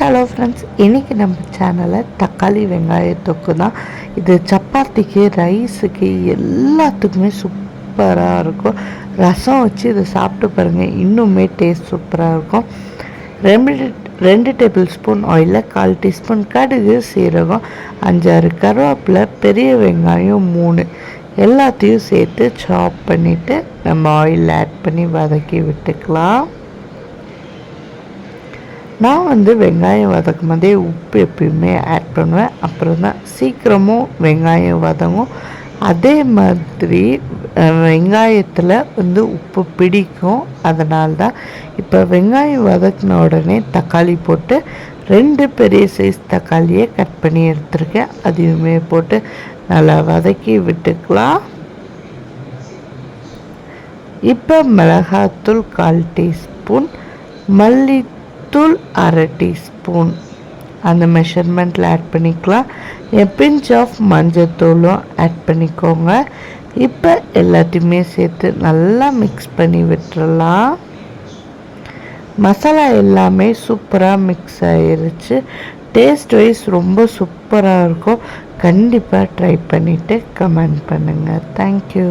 Hello friends இன்றைக்கி நம்ம சேனலில் தக்காளி வெங்காய தொக்கு தான். இது சப்பாத்திக்கு ரைஸுக்கு எல்லாத்துக்குமே சூப்பராக இருக்கும். ரசம் வச்சு இதை சாப்பிட்டு பாருங்கள் இன்னுமே டேஸ்ட் சூப்பராக இருக்கும். ரெண்டு ரெண்டு டேபிள் ஸ்பூன் ஆயிலில் கால் டீஸ்பூன் கடுகு சீரகம் அஞ்சாறு கருவேப்பிலை பெரிய வெங்காயம் மூணு. எல்லாத்தையும் சேர்த்து சாப் பண்ணிவிட்டு நம்ம ஆயில் ஆட் பண்ணி வதக்கி விட்டுக்கலாம். நான் வந்து வெங்காயம் வதக்கும் போதே உப்பு எப்பயுமே ஆட் பண்ணுவேன். அப்புறம் தான் சீக்கிரமும் வெங்காயம் வதங்கும். அதே மாதிரி வெங்காயத்தில் வந்து உப்பு பிடிக்கும். அதனால தான் இப்போ வெங்காயம் வதக்கின உடனே தக்காளி போட்டு ரெண்டு பெரிய சைஸ் தக்காளியை கட் பண்ணி எடுத்துருக்கேன். அதையுமே போட்டு நல்லா வதக்கி விட்டுக்கலாம். இப்போ மிளகாத்தூள் கால் டீஸ்பூன் மல்லி தூள் அரை டீஸ்பூன். அந்த மெஷர்மெண்ட்டில் ஆட் பண்ணிக்கலாம். என் பிஞ்ச் ஆஃப் மஞ்சத்தூளும் ஆட் பண்ணிக்கோங்க. இப்போ எல்லாத்தையுமே சேர்த்து நல்லா மிக்ஸ் பண்ணி விட்டுறலாம். மசாலா எல்லாமே சூப்பராக மிக்ஸ் ஆகிருச்சு டேஸ்ட் வைஸ் ரொம்ப சூப்பராக இருக்கும். கண்டிப்பாக ட்ரை பண்ணிவிட்டு கமெண்ட் பண்ணுங்கள் தேங்க்யூ